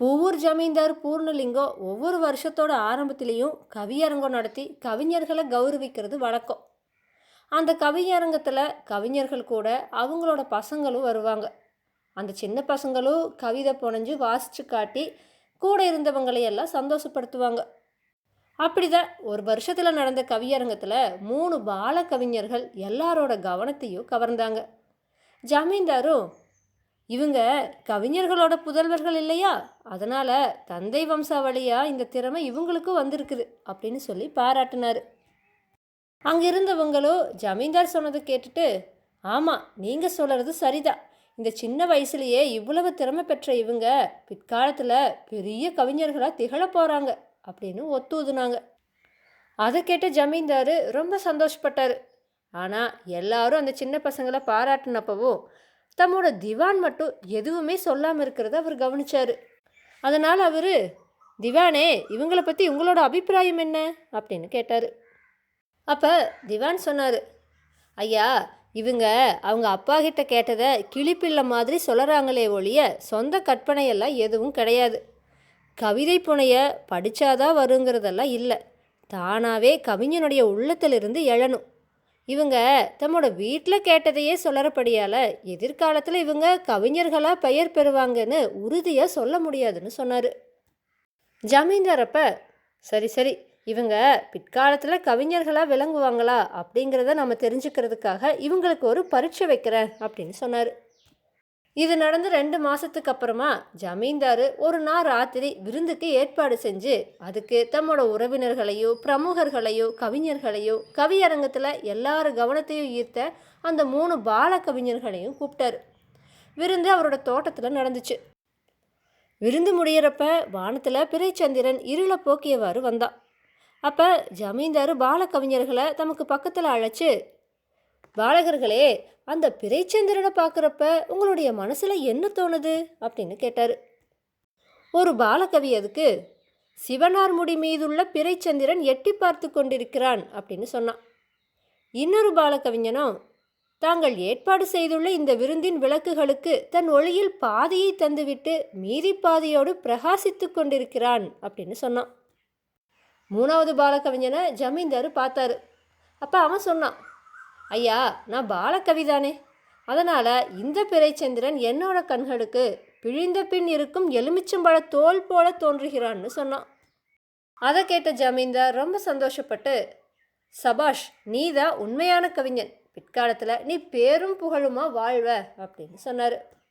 பூவூர் ஜமீன்தார் பூர்ணலிங்கம் ஒவ்வொரு வருஷத்தோட ஆரம்பத்திலையும் கவியரங்கம் நடத்தி கவிஞர்களை கௌரவிக்கிறது வழக்கம். அந்த கவியரங்கத்தில் கவிஞர்கள் கூட அவங்களோட பசங்களும் வருவாங்க. அந்த சின்ன பசங்களும் கவிதை புனைஞ்சு வாசித்து காட்டி கூட இருந்தவங்களை எல்லாம் சந்தோஷப்படுத்துவாங்க. அப்படிதான் ஒரு வருஷத்தில் நடந்த கவியரங்கத்தில் மூணு பால கவிஞர்கள் எல்லாரோட கவனத்தையும் கவர்ந்தாங்க. ஜமீன்தாரும் இவங்க கவிஞர்களோட புதல்வர்கள் இல்லையா? அதனால் தந்தை வம்சாவளியாக இந்த திறமை இவங்களுக்கும் வந்திருக்குது அப்படின்னு சொல்லி பாராட்டினார். அங்கே இருந்தவங்களோ ஜமீன்தார் சொன்னதை கேட்டுட்டு ஆமாம் நீங்கள் சொல்கிறது சரிதான். இந்த சின்ன வயசுலேயே இவ்வளவு திறமை பெற்ற இவங்க பிற்காலத்தில் பெரிய கவிஞர்களாக திகழ போகிறாங்க அப்படின்னு ஒத்துதுனாங்க. அதை கேட்டு ஜமீன்தார் ரொம்ப சந்தோஷப்பட்டார். ஆனால் எல்லாரும் அந்த சின்ன பசங்களை பாராட்டினப்பவும் தம்மோட திவான் மட்டும் எதுவுமே சொல்லாமல் இருக்கிறத அவர் கவனிச்சார். அதனால் அவர் திவானே இவங்களை பற்றி உங்களோட அபிப்பிராயம் என்ன? அப்படின்னு கேட்டார். அப்போ திவான் சொன்னார் ஐயா இவங்க அவங்க அப்பா கிட்ட கேட்டதை கிளிப்பிள்ளை மாதிரி சொல்கிறாங்களே ஒழிய சொந்த கற்பனையெல்லாம் எதுவும் கிடையாது. கவிதை புனைய படித்தாதான் வருங்கிறதெல்லாம் இல்லை. தானாகவே கவிஞனுடைய உள்ளத்திலிருந்து எழணும். இவங்க தம்மோட வீட்டில் கேட்டதையே சொல்லறபடியால் எதிர்காலத்தில் இவங்க கவிஞர்களாக பெயர் பெறுவாங்கன்னு உறுதியாக சொல்ல முடியாதுன்னு சொன்னார். ஜமீன்தார் சரி சரி இவங்க பிற்காலத்தில் கவிஞர்களாக விளங்குவாங்களா? அப்படிங்கிறத நம்ம தெரிஞ்சுக்கிறதுக்காக இவங்களுக்கு ஒரு பரீட்சை வைக்கிறேன் அப்படின்னு சொன்னார். இது நடந்து ரெண்டு மாதத்துக்கு அப்புறமா ஜமீன்தார் ஒரு நாள் ராத்திரி விருந்துக்கு ஏற்பாடு செஞ்சு அதுக்கு தம்மோட உறவினர்களையோ பிரமுகர்களையோ கவிஞர்களையோ கவியரங்கத்தில் எல்லார் கவனத்தையும் ஈர்த்த அந்த மூணு பால கவிஞர்களையும் கூப்பிட்டாரு விருந்து அவரோட தோட்டத்தில் நடந்துச்சு. விருந்து முடியிறப்ப வானத்தில் பிறைச்சந்திரன் இருளை போக்கியவாறு வந்தான். அப்போ ஜமீன்தார் பால கவிஞர்களை தமக்கு பக்கத்தில் அழைச்சு பாலகர்களே அந்த பிறைச்சந்திரனை பார்க்குறப்ப உங்களுடைய மனசில் என்ன தோணுது? அப்படின்னு கேட்டார். ஒரு பாலகவி அதுக்கு சிவனார் முடி மீதுள்ள பிறைச்சந்திரன் எட்டி பார்த்து கொண்டிருக்கிறான் அப்படின்னு சொன்னான். இன்னொரு பாலகவிஞனும் தாங்கள் ஏற்பாடு செய்துள்ள இந்த விருந்தின் விளக்குகளுக்கு தன் ஒளியில் பாதியை தந்துவிட்டு மீதி பாதியோடு பிரகாசித்து கொண்டிருக்கிறான் அப்படின்னு சொன்னான். மூணாவது பாலகவிஞனை ஜமீன்தார் பார்த்தாரு. அப்போ அவன் சொன்னான் ஐயா நான் பாலக்கவிதானே அதனால் இந்த பிறைச்சந்திரன் என்னோட கண்களுக்கு பிழிந்த பின் இருக்கும் எலுமிச்சம்பழ தோல் போல தோன்றுகிறான்னு சொன்னான். அதை கேட்ட ஜமீன்தார் ரொம்ப சந்தோஷப்பட்டு சபாஷ் நீ தான் உண்மையான கவிஞன். பிற்காலத்தில் நீ பேரும் புகழுமா வாழ்வ? அப்படின்னு சொன்னார்.